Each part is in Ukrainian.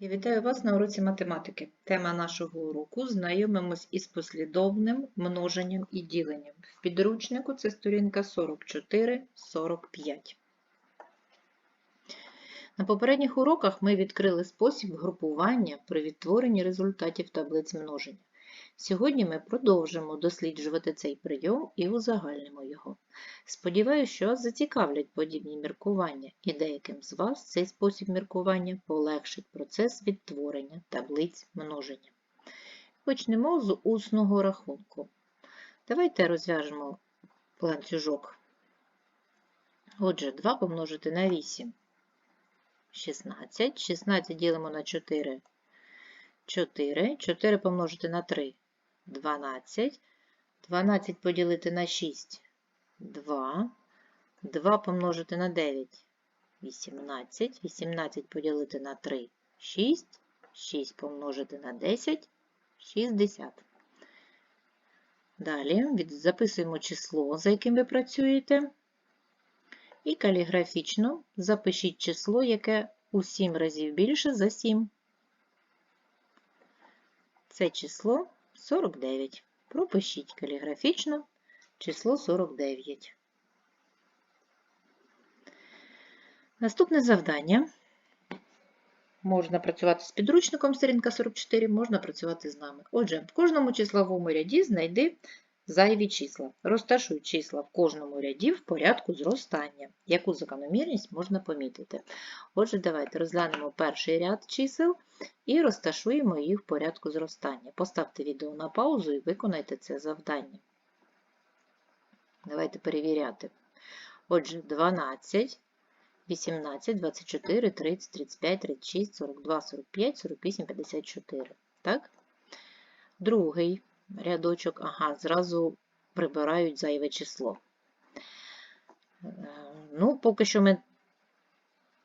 Я вітаю вас на уроці математики. Тема нашого уроку знайомимось із послідовним множенням і діленням. В підручнику це сторінка 44-45. На попередніх уроках ми відкрили спосіб групування при відтворенні результатів таблиць множення. Сьогодні ми продовжимо досліджувати цей прийом і узагальнимо його. Сподіваюся, що вас зацікавлять подібні міркування, і деяким з вас цей спосіб міркування полегшить процес відтворення таблиць множення. Почнемо з усного рахунку. Давайте розв'яжемо ланцюжок. Отже, 2 помножити на 8 16. 16 ділимо на 4 4. 4 помножити на 3 12. 12 поділити на 6 2. 2 помножити на 9 18. 18 поділити на 3 6. 6 помножити на 10 60. Далі записуємо число, за яким ви працюєте. І каліграфічно запишіть число, яке у 7 разів більше за 7. Це число 49. Пропишіть каліграфічно число 49. Наступне завдання. Можна працювати з підручником сторінка 44, можна працювати з нами. Отже, в кожному числовому ряді знайди зайві числа. Розташуй числа в кожному ряді в порядку зростання. Яку закономірність можна помітити? Отже, давайте розглянемо перший ряд чисел і розташуємо їх в порядку зростання. Поставте відео на паузу і виконайте це завдання. Давайте перевіряти. Отже, 12, 18, 24, 30, 35, 36, 42, 45, 48, 54. Так? Другий рядочок, ага, зразу прибирають зайве число. Е, Ну, поки що ми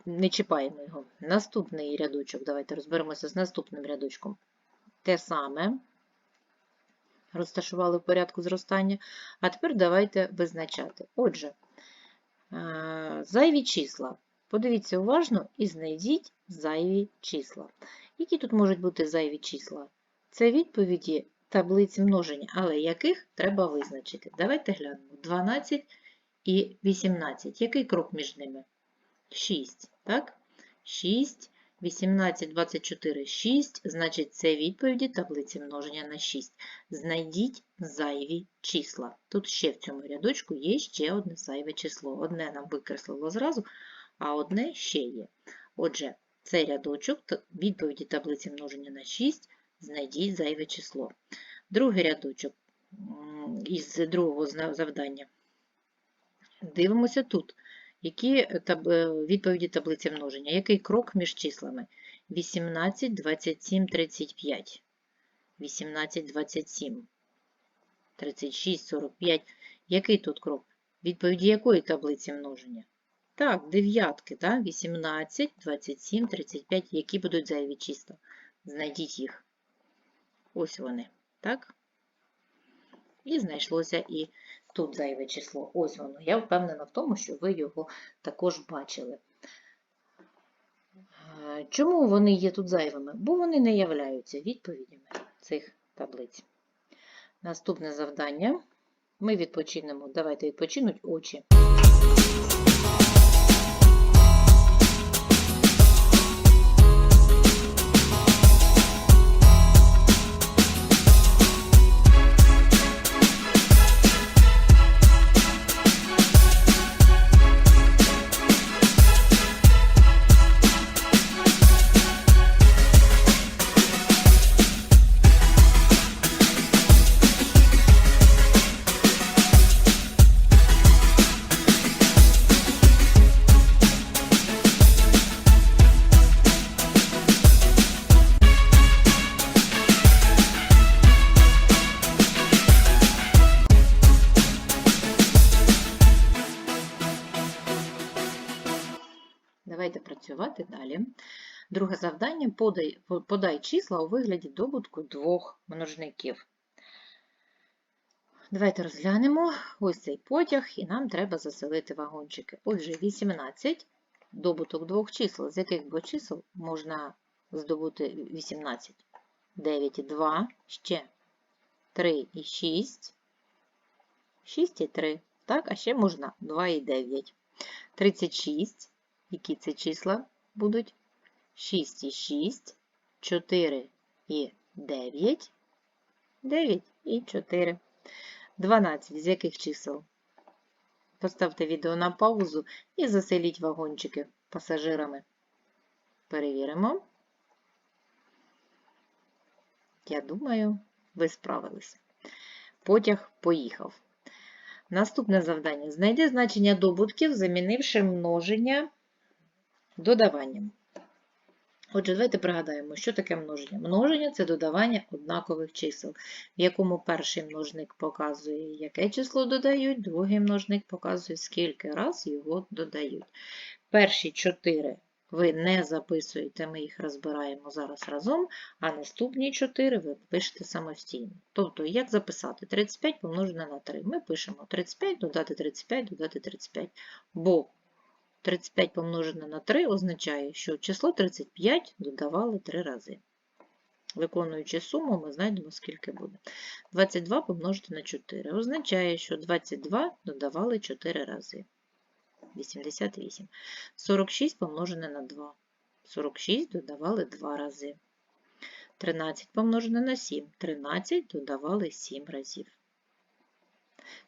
не чіпаємо його. Наступний рядочок, давайте розберемося з наступним рядочком. Те саме розташували в порядку зростання. А тепер давайте визначати. Отже, е, зайві числа. Подивіться уважно і знайдіть зайві числа. Які тут можуть бути зайві числа? Це відповіді таблиці множення, але яких треба визначити. Давайте глянемо. 12 і 18. Який крок між ними? 6, так? 6, 18, 24, 6, значить це відповіді таблиці множення на 6. Знайдіть зайві числа. Тут ще в цьому рядочку є ще одне зайве число. Одне нам викреслило зразу, а одне ще є. Отже, цей рядочок відповіді таблиці множення на 6, знайдіть зайве число. Другий рядочок із другого завдання. Дивимося тут. Які е, е, відповіді таблиці множення? Який крок між числами? 18, 27, 35. 18, 27. 36, 45. Який тут крок? Відповіді якої таблиці множення? Так, дев'ятки, так? 18, 27, 35. Які будуть зайві числа? Знайдіть їх. Ось вони, так? І знайшлося і тут зайве число. Ось воно. Я впевнена в тому, що ви його також бачили. Чому вони є тут зайвими? Бо вони не являються відповідями цих таблиць. Наступне завдання. Ми відпочинемо. Давайте відпочинуть очі. Працювати далі. Друге завдання подай, подай числа у вигляді добутку двох множників. Давайте розглянемо ось цей потяг, і нам треба заселити вагончики. Отже, 18 добуток двох чисел, з яких двох чисел можна здобути 18. 9 і 2, ще 3 і 6, 6 і 3. Так, а ще можна 2 і 9. 36. Які це числа будуть? 6 і 6, 4 і 9, 9 і 4. 12. З яких чисел? Поставте відео на паузу і заселіть вагончики пасажирами. Перевіримо. Я думаю, ви справилися. Потяг поїхав. Наступне завдання. Знайди значення добутків, замінивши множення додаванням. Отже, давайте пригадаємо, що таке множення. Множення це додавання однакових чисел, в якому перший множник показує, яке число додають, другий множник показує, скільки раз його додають. Перші чотири ви не записуєте, ми їх розбираємо зараз разом, а наступні 4 ви пишете самостійно. Тобто, як записати 35 помножене на 3? Ми пишемо 35, додати 35, додати 35. Бо 35 помножене на 3 означає, що число 35 додавали 3 рази. Виконуючи суму, ми знайдемо, скільки буде. 22 помножити на 4 означає, що 22 додавали 4 рази. 88. 46 помножене на 2. 46 додавали 2 рази. 13 помножене на 7. 13 додавали 7 разів.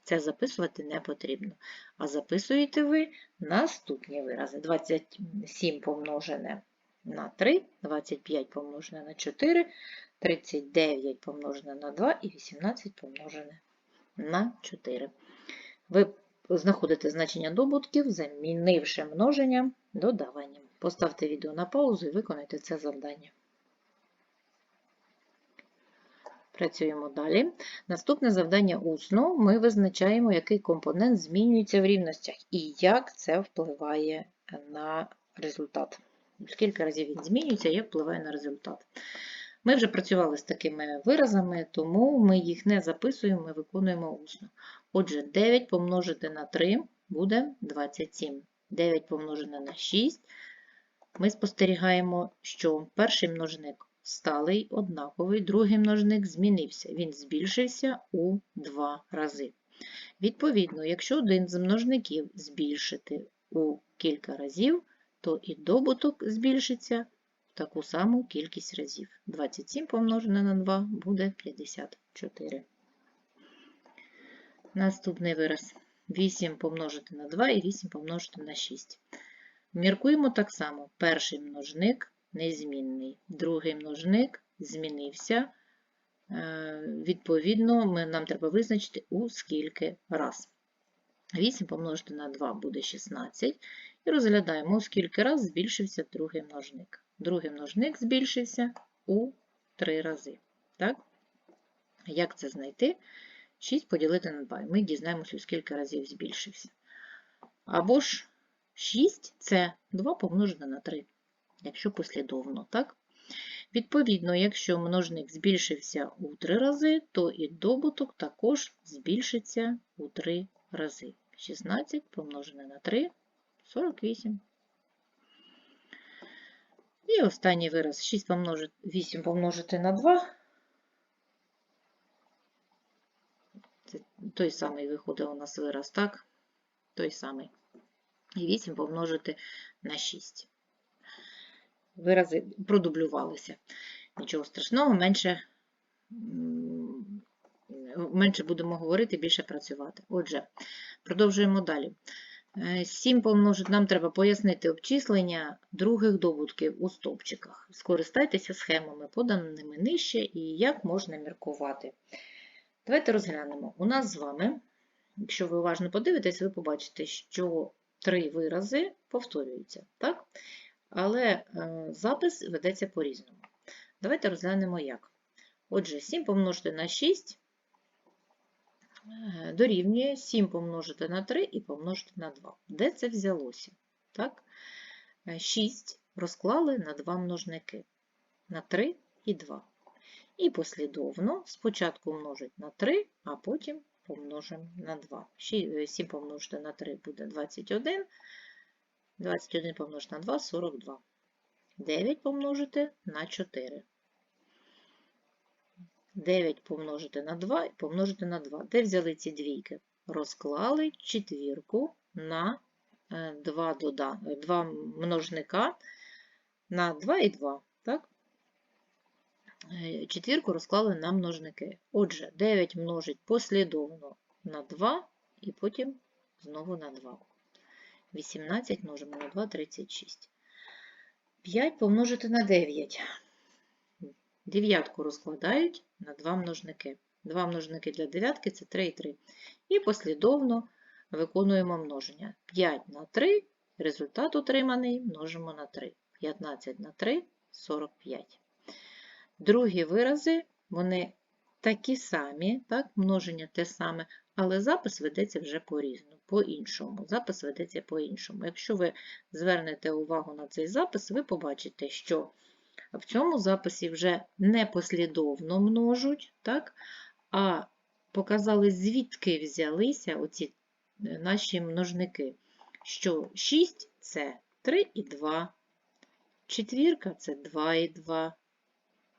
Це записувати не потрібно. А записуєте ви наступні вирази. 27 помножене на 3, 25 помножене на 4, 39 помножене на 2 і 18 помножене на 4. Ви знаходите значення добутків, замінивши множення додаванням. Поставте відео на паузу і виконайте це завдання. Працюємо далі. Наступне завдання усно. Ми визначаємо, який компонент змінюється в рівностях і як це впливає на результат. Скільки разів він змінюється, як впливає на результат. Ми вже працювали з такими виразами, тому ми їх не записуємо, ми виконуємо усно. Отже, 9 помножити на 3 буде 27. 9 помножене на 6. Ми спостерігаємо, що перший множник сталий, однаковий, другий множник змінився. Він збільшився у 2 рази. Відповідно, якщо один з множників збільшити у кілька разів, то і добуток збільшиться в таку саму кількість разів. 27 помножене на 2 буде 54. Наступний вираз 8 помножити на 2 і 8 помножити на 6. Міркуємо так само. Перший множник незмінний, другий множник змінився. Е, відповідно, нам треба визначити у скільки раз. 8 помножити на 2 буде 16. І розглядаємо, у скільки раз збільшився другий множник. Другий множник збільшився у 3 рази. Так? Як це знайти? 6 поділити на 2. Ми дізнаємося, у скільки разів збільшився. Або ж 6 це 2 помножене на 3, якщо послідовно. так? Відповідно, якщо множник збільшився у 3 рази, то і добуток також збільшиться у 3 рази. 16 помножене на 3 48. І останній вираз 6 помножити, 8 помножити на 2 Це той самий виходить у нас вираз, так? Той самий. І 8 помножити на 6. Вирази продублювалися. Нічого страшного, менше менше будемо говорити, більше працювати. Отже, продовжуємо далі. 7 е, помножити, нам треба пояснити обчислення других добутків у стовпчиках. Скористайтеся схемами, поданими нижче, і як можна міркувати. Давайте розглянемо. У нас з вами, якщо ви уважно подивитесь, ви побачите, що три вирази повторюються. так? Але е, запис ведеться по-різному. Давайте розглянемо як. Отже, 7 помножити на 6 е, дорівнює 7 помножити на 3 і помножити на 2. Де це взялося? Так? 6 е, розклали на два множники на 3 і 2. І послідовно спочатку множить на 3, а потім помножимо на 2. 7 е, помножити на 3 буде 21. 21 помножити на 2 42. 9 помножити на 4. 9 помножити на 2 і помножити на 2. Де взяли ці двійки? Розклали четвірку на 2, дода... 2 множника на 2 і 2. Так? Е, Четвірку розклали на множники. Отже, 9 множить послідовно на 2 і потім знову на 2. 18 множимо на 2, 36. 5 помножити на 9. Дев'ятку розкладають на 2 множники. 2 множники для дев'ятки це 3 і 3. І послідовно виконуємо множення. 5 на 3, результат отриманий, множимо на 3. 15 на 3 – 45. Другі вирази, вони такі самі, так, множення те саме, але запис ведеться вже по-різному, по-іншому. Запис ведеться по-іншому. Якщо ви звернете увагу на цей запис, ви побачите, що в цьому записі вже не послідовно множуть, так, а показали, звідки взялися оці е, наші множники. Що 6 це 3 і 2, четвірка це 2 і 2,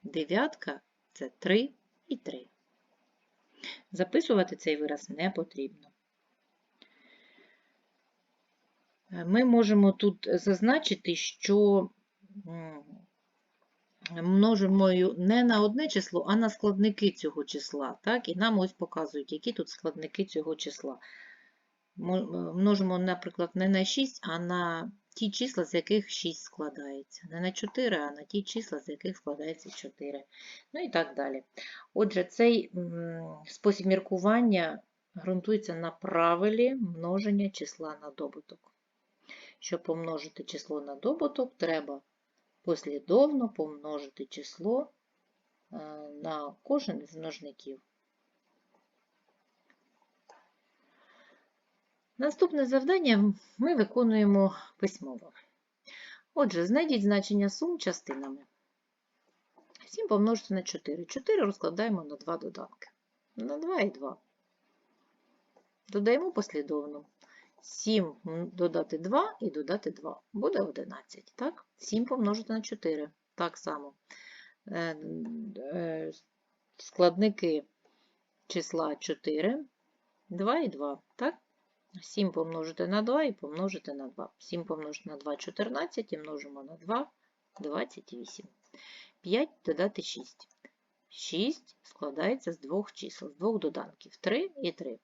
дев'ятка це 3 і 3. Записувати цей вираз не потрібно. Е, Ми можемо тут зазначити, що множимо не на одне число, а на складники цього числа. Так? І нам ось показують, які тут складники цього числа. Е, Множимо, наприклад, не на 6, а на ті числа, з яких 6 складається. Не на 4, а на ті числа, з яких складається 4. Ну і так далі. Отже, цей спосіб міркування ґрунтується на правилі множення числа на добуток. Щоб помножити число на добуток, треба послідовно помножити число е, на кожен з множників. Наступне завдання ми виконуємо письмово. Отже, знайдіть значення сум частинами. 7 помножити на 4. 4 розкладаємо на 2 доданки. На 2 і 2. Додаємо послідовно. 7 додати 2 і додати 2. Буде 11. Так? 7 помножити на 4. Так само. Е, е, Складники числа 4, 2 і 2. Так? 7 помножити на 2 і помножити на 2. 7 помножити на 2 – 14 і множимо на 2 – 28. 5 додати 6. 6 складається з двох чисел, з двох доданків 3 і 3.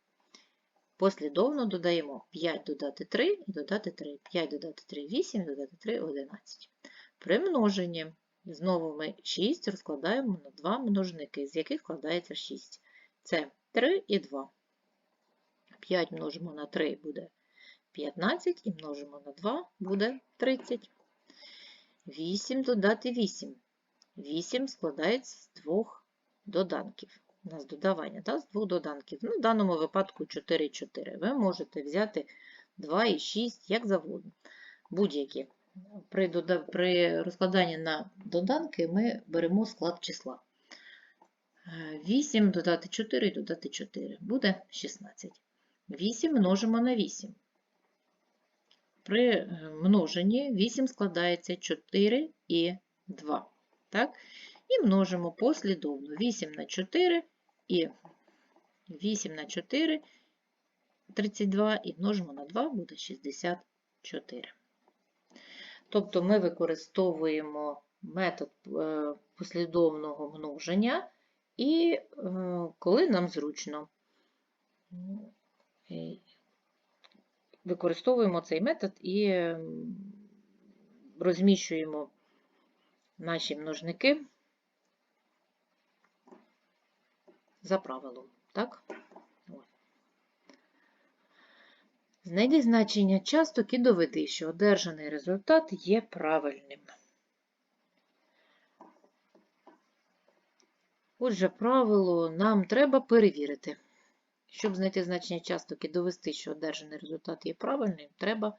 Послідовно додаємо 5 додати 3 і додати 3. 5 додати 3 – 8, додати 3 – 11. При множенні знову ми 6 розкладаємо на два множники, з яких складається 6. Це 3 і 2. 5 множимо на 3 буде 15 і множимо на 2 буде 30. 8 додати 8. 8 складається з двох доданків. У нас додавання так, з двох доданків. Ну, в даному випадку 4 4. Ви можете взяти 2 і 6, як завгодно. Будь-які. При, дода... При розкладанні на доданки ми беремо склад числа. 8 додати 4 додати 4 буде 16. 8 множимо на 8. При е, множенні 8 складається 4 і 2. Так? І множимо послідовно 8 на 4 і 8 на 4 32 і множимо на 2 буде 64. Тобто ми використовуємо метод е, послідовного множення і е, коли нам зручно. Використовуємо цей метод і ем, розміщуємо наші множники за правилом. Так? Знайди значення часток і доведи, що одержаний результат є правильним. Отже, правило нам треба перевірити. Щоб знайти значення часток і довести, що одержаний результат є правильним, треба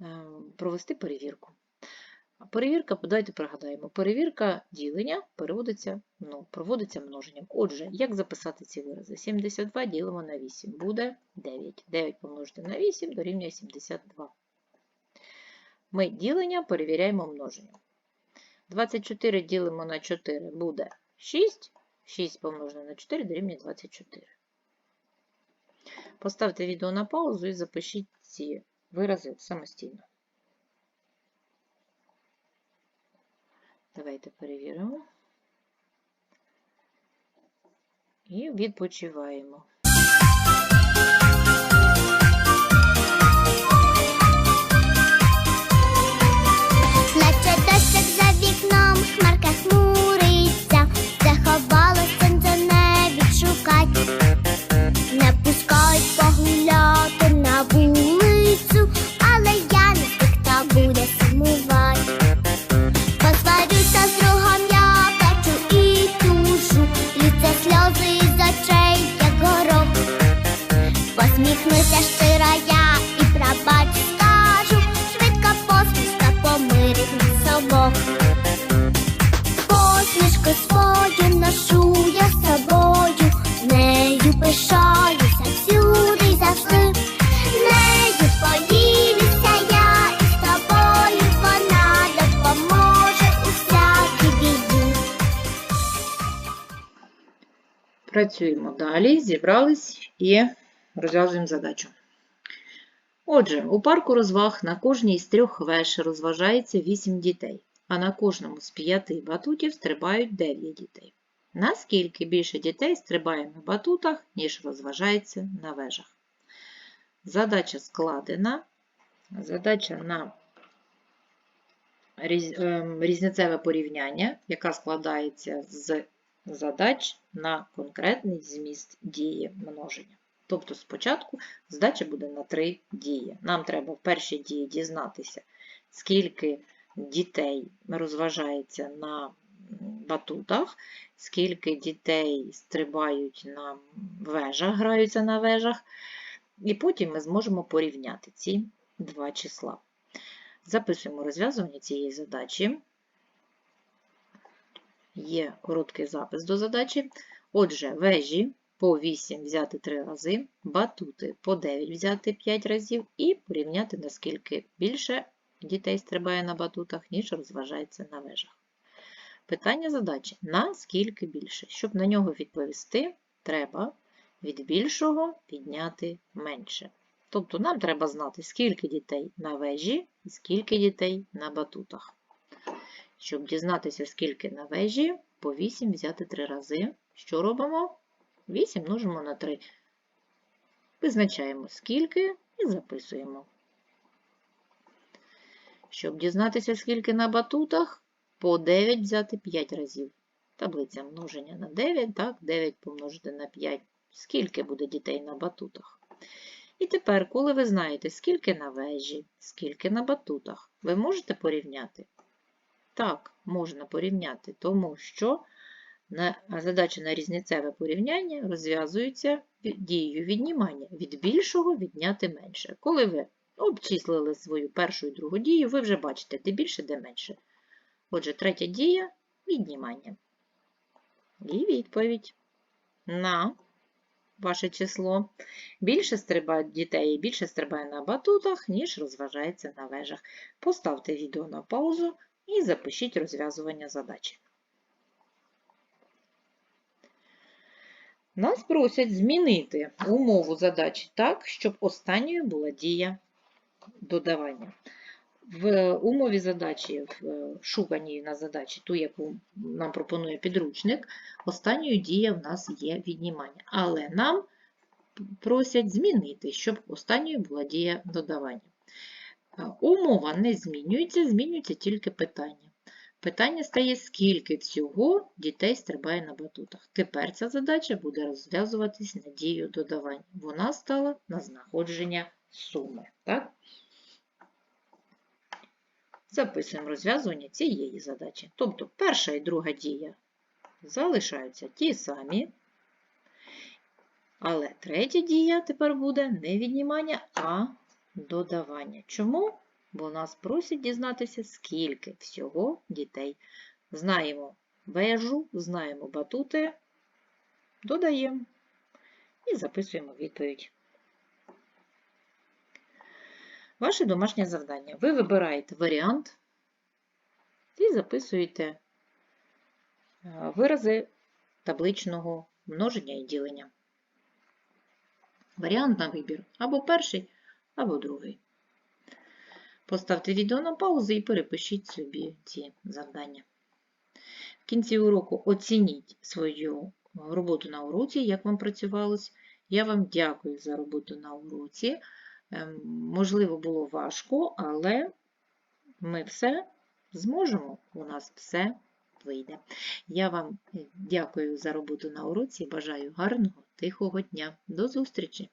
е, провести перевірку. Перевірка, давайте пригадаємо, перевірка ділення переводиться, ну, проводиться множенням. Отже, як записати ці вирази? 72 ділимо на 8, буде 9. 9 помножити на 8 дорівнює 72. Ми ділення перевіряємо множенням. 24 ділимо на 4 буде 6. 6 помножено на 4 дорівнює 24. Поставте відео на паузу і запишіть ці вирази самостійно. Давайте перевіримо. І відпочиваємо. Працюємо далі, зібрались і розв'язуємо задачу. Отже, у парку розваг на кожній з трьох веж розважається 8 дітей, а на кожному з п'яти батутів стрибають 9 дітей. Наскільки більше дітей стрибає на батутах, ніж розважається на вежах? Задача складена. Задача на ем, різницеве порівняння, яка складається з задач на конкретний зміст дії множення. Тобто спочатку задача буде на три дії. Нам треба в першій дії дізнатися, скільки дітей розважається на батутах, скільки дітей стрибають на вежах, граються на вежах, і потім ми зможемо порівняти ці два числа. Записуємо розв'язування цієї задачі. Є короткий запис до задачі. Отже, вежі по 8 взяти 3 рази, батути по 9 взяти 5 разів і порівняти, наскільки більше дітей стрибає на батутах, ніж розважається на вежах. Питання задачі: наскільки більше? Щоб на нього відповісти, треба від більшого підняти менше. Тобто нам треба знати, скільки дітей на вежі і скільки дітей на батутах. Щоб дізнатися, скільки на вежі, по 8 взяти 3 рази. Що робимо? 8 множимо на 3. Визначаємо скільки і записуємо. Щоб дізнатися, скільки на батутах, по 9 взяти 5 разів. Таблиця множення на 9, так, 9 помножити на 5. Скільки буде дітей на батутах? І тепер, коли ви знаєте, скільки на вежі, скільки на батутах, ви можете порівняти? Так, можна порівняти, тому що задача на різницеве порівняння розв'язується дією віднімання. Від більшого відняти менше. Коли ви обчислили свою першу і другу дію, ви вже бачите, де більше, де менше. Отже, третя дія віднімання. І відповідь на ваше число. Більше стрибають дітей і більше стрибає на батутах, ніж розважається на вежах. Поставте відео на паузу і запишіть розв'язування задачі. Нас просять змінити умову задачі так, щоб останньою була дія додавання. В умові задачі, в шуканій на задачі, ту, яку нам пропонує підручник, останньою дія в нас є віднімання. Але нам просять змінити, щоб останньою була дія додавання. Умова не змінюється, змінюється тільки питання. Питання стає, скільки всього дітей стрибає на батутах. Тепер ця задача буде розв'язуватись на дію додавання. Вона стала на знаходження суми. Так? Записуємо розв'язування цієї задачі. Тобто перша і друга дія залишаються ті самі, але третя дія тепер буде не віднімання, а додавання. Чому? Бо нас просять дізнатися, скільки всього дітей. Знаємо вежу, знаємо батути, додаємо і записуємо відповідь. Ваше домашнє завдання. Ви вибираєте варіант, і записуєте е, вирази табличного множення і ділення. Варіант на вибір або перший, або другий. Поставте відео на паузу і перепишіть собі ці завдання. В кінці уроку оцініть свою роботу на уроці, як вам працювалось. Я вам дякую за роботу на уроці. Ем, Можливо, було важко, але ми все зможемо, у нас все вийде. Я вам дякую за роботу на уроці, бажаю гарного, тихого дня. До зустрічі!